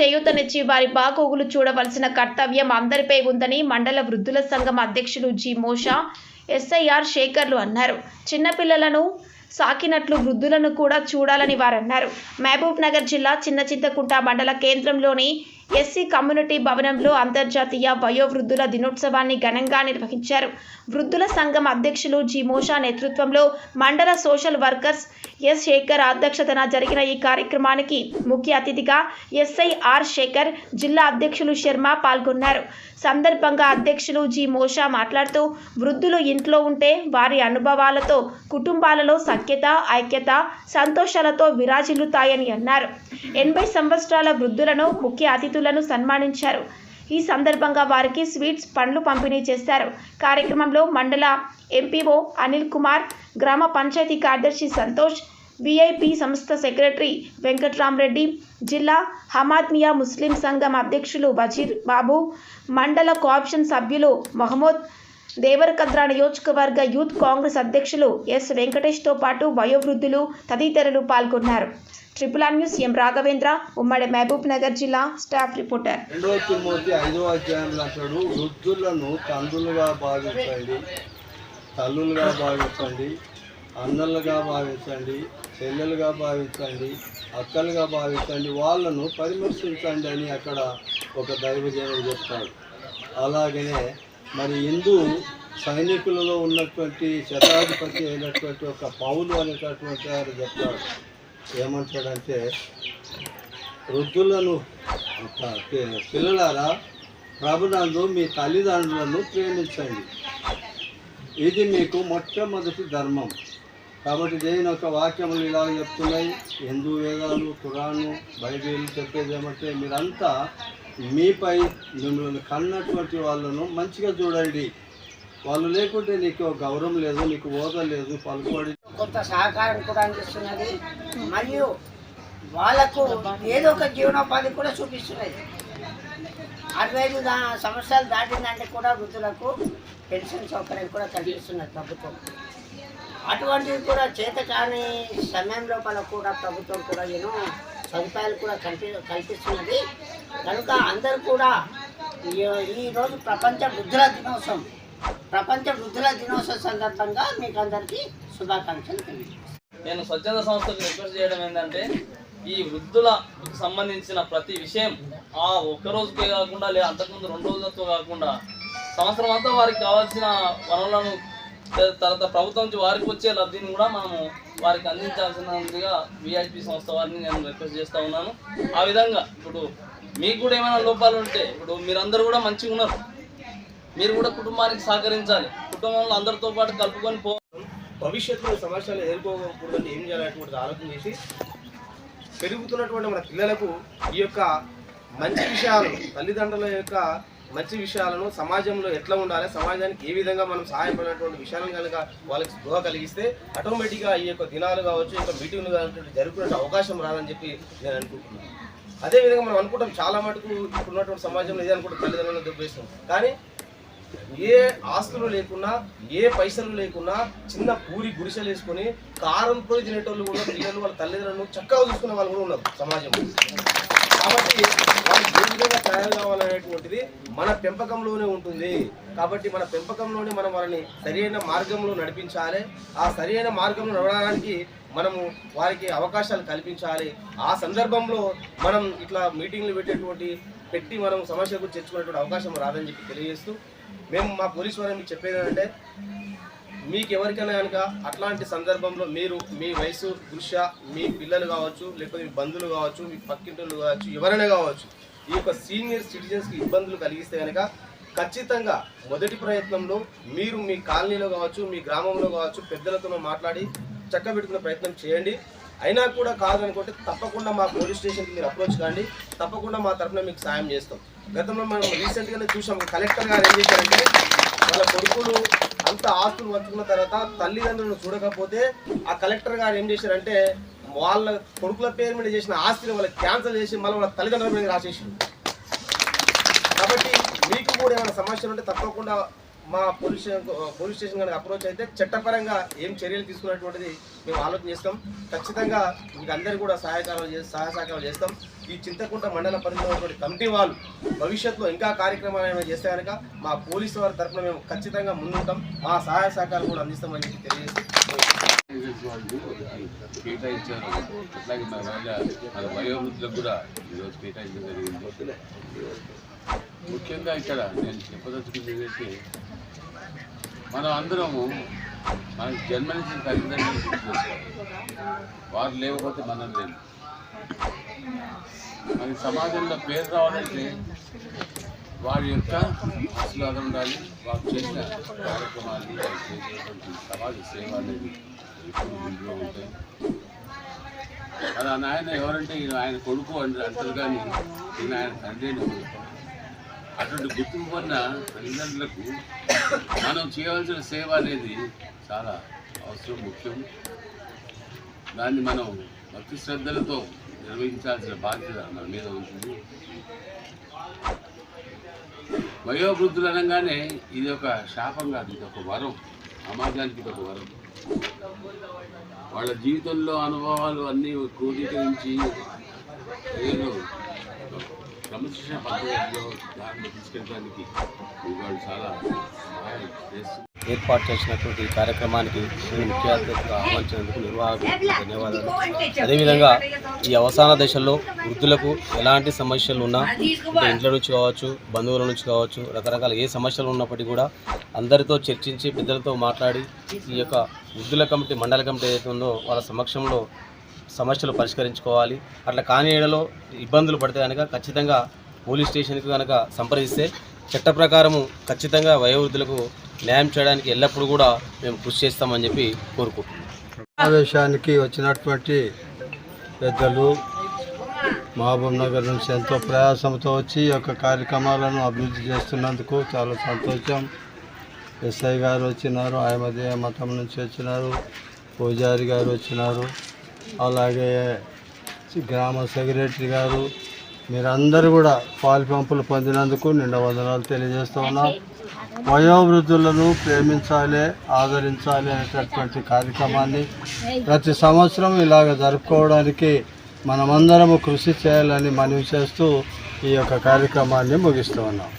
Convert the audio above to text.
చేయూతనిచ్చి వారి బాగోగులు చూడవలసిన కర్తవ్యం అందరిపై ఉందని మండల వృద్ధుల సంఘం అధ్యక్షులు జి. మోషా ఎస్ఐఆర్ శేఖర్లు అన్నారు. చిన్నపిల్లలను సాకినట్లు వృద్ధులను కూడా చూడాలని వారన్నారు. మహబూబ్ నగర్ జిల్లా చిన్న చింతకుంట మండల కేంద్రంలోని ఎస్సీ కమ్యూనిటీ భవనంలో అంతర్జాతీయ వయోవృద్ధుల దినోత్సవాన్ని ఘనంగా నిర్వహించారు. వృద్ధుల సంఘం అధ్యక్షులు జి. మోషా నేతృత్వంలో మండల సోషల్ వర్కర్స్ ఎస్. శేఖర్ అధ్యక్షతన జరిగిన ఈ కార్యక్రమానికి ముఖ్య అతిథిగా ఎస్ఐ ఆర్. శేఖర్ జిల్లా అధ్యక్షులు శర్మ పాల్గొన్నారు. సందర్భంగా అధ్యక్షులు జి మోషా మాట్లాడుతూ వృద్ధులు ఇంట్లో ఉంటే వారి అనుభవాలతో కుటుంబాలలో సఖ్యత ఐక్యత సంతోషాలతో విరాజిల్లుతాయని అన్నారు. ఎనభై సంవత్సరాల వృద్ధులను ముఖ్య అతిథులను సన్మానించారు. ఈ సందర్భంగా వారికి స్వీట్స్ పండ్లు పంపిణీ చేశారు. కార్యక్రమంలో మండల ఎంపీఓ అనిల్ కుమార్ గ్రామ పంచాయతీ కార్యదర్శి సంతోష్ విఐపి సంస్థ సెక్రటరీ వెంకట్రామరెడ్డి జిల్లా హమాద్మియా ముస్లిం సంఘం అధ్యక్షులు బజీర్ బాబు మండల కోఆప్షన్ సభ్యులు మహమ్మద్ దేవరకద్ర నియోజకవర్గ యూత్ కాంగ్రెస్ అధ్యక్షులు ఎస్ వెంకటేష్తో పాటు వయోవృద్ధులు తదితరులు పాల్గొన్నారు. Triple R news M Raghavendra ఉమ్మడి మహబూబ్ నగర్ జిల్లా స్టాఫ్ రిపోర్టర్. రెండవ తిమ్మోతి ఐదవ అధ్యాయంలో అంటాడు వృద్ధులను తండ్రులుగా భావించండి తల్లులుగా భావించండి అన్నలుగా భావించండి చెల్లెలుగా భావించండి అక్కలుగా భావించండి వాళ్ళను పరిమర్శించండి అని అక్కడ ఒక దైవజనుడు చెప్తాడు. అలాగనే మరి హిందూ సైనికులలో ఉన్నటువంటి శతాధిపతి అయినటువంటి ఒక పౌలు అనేటటువంటి వారు చెప్తాడు. ఏమంటాడంటే వృద్ధులను పిల్లలారా ప్రభునందు మీ తల్లిదండ్రులను ప్రేమించండి. ఇది మీకు మొట్టమొదటి ధర్మం. కాబట్టి దేవుని యొక్క వాక్యములు ఇలా చెప్తున్నాయి. హిందూ వేదాలు ఖురాను బైబిల్ చెప్పేది ఏమంటే మీరంతా మీపై మిమ్మల్ని కన్నటువంటి వాళ్ళను మంచిగా చూడండి. వాళ్ళు లేకుంటే నీకు గౌరవం లేదు నీకు హోదా లేదు పలుకోడి కొంత సహకారం కూడా అందిస్తున్నది. మరియు వాళ్ళకు ఏదో ఒక జీవనోపాధి కూడా చూపిస్తున్నది. అరవై ఐదు దా సంవత్సరాలు దాటిందంటే కూడా వృద్ధులకు పెన్షన్ సౌకర్యం కూడా కల్పిస్తున్నది ప్రభుత్వం. అటువంటివి కూడా చేత కాని సమయం లోపల కూడా ప్రభుత్వం కూడా ఎన్నో సదుపాయాలు కూడా కల్పి కల్పిస్తున్నది. కనుక అందరూ కూడా ఈ- ఈరోజు ప్రపంచ వృద్ధుల దినోత్సవం ప్రపంచ వృద్ధుల దినోత్సవం సందర్భంగా మీకు అందరికీ శుభాకాంక్షలు తెలియజేస్తున్నాను. నేను స్వచ్ఛంద సంస్థకు రిక్వెస్ట్ చేయడం ఏంటంటే ఈ వృద్ధులకు సంబంధించిన ప్రతి విషయం ఆ ఒక్క రోజుకే కాకుండా లేదా అంతకుముందు రెండు రోజులతో కాకుండా సంవత్సరం అంతా వారికి కావాల్సిన వనరులను తర్వాత ప్రభుత్వం నుంచి వారికి వచ్చే లబ్ధిని కూడా మనము వారికి అందించాల్సినదిగా విఐపి సంస్థ వారిని నేను రిక్వెస్ట్ చేస్తూ ఉన్నాను. ఆ విధంగా ఇప్పుడు మీకు కూడా ఏమైనా లోపాలు ఉంటే ఇప్పుడు మీరందరూ కూడా మంచిగా ఉన్నారు. మీరు కూడా కుటుంబానికి సహకరించాలి. కుటుంబంలో అందరితో పాటు కలుపుకొని పో భవిష్యత్తులో సమస్యలు ఎదుర్కోకూడదని ఏం చేయాలనేటువంటిది ఆలోచన చేసి పెరుగుతున్నటువంటి మన పిల్లలకు ఈ యొక్క మంచి విషయాలు తల్లిదండ్రుల యొక్క మంచి విషయాలను సమాజంలో ఎట్లా ఉండాలి సమాజానికి ఏ విధంగా మనం సహాయపడినటువంటి విషయాలను కనుక వాళ్ళకి స్పృహ కలిగిస్తే ఆటోమేటిక్గా ఈ యొక్క దినాలు కావచ్చు ఈ యొక్క మీటింగ్లు కావచ్చు జరుపుకునే అవకాశం రాదని చెప్పి నేను అనుకుంటున్నాను. అదేవిధంగా మనం అనుకుంటాం చాలా మటుకు ఇప్పుడున్నటువంటి సమాజంలో ఇదే అనుకుంటాం తల్లిదండ్రులను దుబ్బేస్తాం. కానీ ఏ ఆస్తులు లేకున్నా ఏ పైసలు లేకున్నా చిన్న పూరి గుడిసెలు వేసుకొని కారం పొడి తినేటోళ్ళు కూడా పిల్లలు వాళ్ళ తల్లిదండ్రులను చక్కగా చూసుకునే వాళ్ళు కూడా ఉన్నారు సమాజంలో. కాబట్టి వాళ్ళు ఏ విధంగా తయారు కావాలనేటువంటిది మన పెంపకంలోనే ఉంటుంది. కాబట్టి మన పెంపకంలోనే మనం వాళ్ళని సరైన మార్గంలో నడిపించాలి. ఆ సరైన మార్గంలో నడవడానికి మనము వారికి అవకాశాలు కల్పించాలి. ఆ సందర్భంలో మనం ఇట్లా మీటింగ్లు పెట్టేటువంటి పెట్టి మనం సమస్య గురించి తెచ్చుకునేటువంటి అవకాశం రాదని చెప్పి తెలియజేస్తూ మేము మా పోలీసు వారిని మీకు చెప్పేది ఏంటంటే మీకు ఎవరికైనా కనుక అట్లాంటి సందర్భంలో మీరు మీ వయసు దృష్ట్యా మీ పిల్లలు కావచ్చు లేకపోతే మీ బంధువులు కావచ్చు మీ పక్కింటోళ్ళు కావచ్చు ఎవరైనా కావచ్చు ఈ యొక్క సీనియర్ సిటిజన్స్కి ఇబ్బందులు కలిగిస్తే కనుక ఖచ్చితంగా మొదటి ప్రయత్నంలో మీరు మీ కాలనీలో కావచ్చు మీ గ్రామంలో కావచ్చు పెద్దలతో మాట్లాడి చక్కబెట్టుకునే ప్రయత్నం చేయండి. అయినా కూడా కాదనుకుంటే తప్పకుండా మా పోలీస్ స్టేషన్కి మీరు అప్రోచ్ కాండి. తప్పకుండా మా తరఫున మీకు సాయం చేస్తాం. గతంలో మనం రీసెంట్గానే చూసాం కలెక్టర్ గారు ఏం చేశారంటే వాళ్ళ కొడుకులు అంత ఆస్తులు పంచుకున్న తర్వాత తల్లిదండ్రులను చూడకపోతే ఆ కలెక్టర్ గారు ఏం చేశారంటే వాళ్ళ కొడుకుల పేరు మీద చేసిన ఆస్తిని వాళ్ళకి క్యాన్సిల్ చేసి మళ్ళీ వాళ్ళ తల్లిదండ్రుల మీద రాసేసి కాబట్టి మీకు కూడా ఏమైనా సమస్యలు ఉంటే తప్పకుండా మా పోలీస్ స్టేషన్ పోలీస్ స్టేషన్ కనుక అప్రోచ్ అయితే చట్టపరంగా ఏం చర్యలు తీసుకున్నటువంటిది మేము ఆలోచన చేస్తాం. ఖచ్చితంగా మీకు అందరికీ కూడా సహాయకారాలు చేసి సహాయ సహకారాలు చేస్తాం. ఈ చింతకుంట మండల పరిధిలో కమిటీ వాళ్ళు భవిష్యత్తులో ఇంకా కార్యక్రమాలు ఏమైనా చేస్తే కనుక మా పోలీసు వారి తరఫున మేము ఖచ్చితంగా ముందుంటాం. మా సహాయ సహకారాలు కూడా అందిస్తామని చెప్పి తెలియజేస్తాం కేటాయించారు అట్లాగే మన మహిళ మన వయోవృద్ధులకు కూడా ఈరోజు కేటాయించడం జరిగింది ముఖ్యంగా ఇక్కడ నేను చెప్పదలుచుకుంది ఏంటంటే మనం అందరము మనకు జన్మనిచ్చిన తల్లిదండ్రులు గుర్తు వారు లేకపోతే మనం లేదు మనకి సమాజంలో పేరు రావాలంటే వారి యొక్క ఆశీర్వాదం ఉండాలి వారు చేసిన కార్యక్రమాలు వారు చేసినటువంటి సమాజ సేవ అనేది ఎప్పుడు ఉంటాయి. మరి నాయన ఎవరంటే ఈయన ఆయన కొడుకు అంటారు కానీ ఈయన ఆయన తండ్రి అని అటువంటి గుర్తింపు పొందిన తల్లిదండ్రులకు మనం చేయవలసిన సేవ అనేది చాలా అవసరం ముఖ్యం. దాన్ని మనం భక్తి శ్రద్ధలతో నిర్వహించాల్సిన బాధ్యత మన మీద ఉంటుంది. వయోవృద్ధులు అనగానే ఇది ఒక శాపం కాదు ఇది ఒక వరం. సమాజానికి ఇది ఒక వరం. వాళ్ళ జీవితంలో అనుభవాలు అన్నీ క్రోడీకరించి నేను క్రమశిక్షణ పద్ధతిలో దాన్ని తీసుకెళ్ళడానికి వాళ్ళు చాలా సహాయం చేస్తున్నారు ఏర్పాటు చేసినటువంటి కార్యక్రమానికి నేను ముఖ్య అతిథిగా ఆహ్వానించినందుకు నిర్వాహకులకు ధన్యవాదాలు. అదేవిధంగా ఈ అవసాన దశలో వృద్ధులకు ఎలాంటి సమస్యలు ఉన్నా అంటే ఇంట్లో నుంచి కావచ్చు బంధువుల నుంచి కావచ్చు రకరకాల ఏ సమస్యలు ఉన్నప్పటికీ కూడా అందరితో చర్చించి పెద్దలతో మాట్లాడి ఈ యొక్క వృద్ధుల కమిటీ మండల కమిటీ ఏదైతే ఉందో వాళ్ళ సమక్షంలో సమస్యలు పరిష్కరించుకోవాలి. అట్లా కాని ఏడలో ఇబ్బందులు పడితే కనుక ఖచ్చితంగా పోలీస్ స్టేషన్కి కనుక సంప్రదిస్తే చట్ట ప్రకారము ఖచ్చితంగా వయోవృద్ధులకు న్యాయం చేయడానికి ఎల్లప్పుడూ కూడా మేము కృషి చేస్తామని చెప్పి కోరుకుంటున్నాం. సమావేశానికి వచ్చినటువంటి పెద్దలు మహబూబ్ నగర్ నుంచి ఎంతో ప్రయాసంతో వచ్చి యొక్క కార్యక్రమాలను అభివృద్ధి చేస్తున్నందుకు చాలా సంతోషం. ఎస్ఐ గారు వచ్చినారు ఆయమదే మతం నుంచి వచ్చినారు పూజారి గారు వచ్చినారు. అలాగే గ్రామ సెక్రటరీ గారు మీరందరూ కూడా పాలు పంపులు పొందినందుకు నిండా వందనాలు తెలియజేస్తూ ఉన్నాం. వయోవృద్ధులను ప్రేమించాలి ఆదరించాలి అనేటటువంటి కార్యక్రమాన్ని ప్రతి సంవత్సరం ఇలాగ జరుపుకోవడానికి మనమందరము కృషి చేయాలని మనవి చేస్తూ ఈ యొక్క కార్యక్రమాన్ని ముగిస్తూ ఉన్నాం.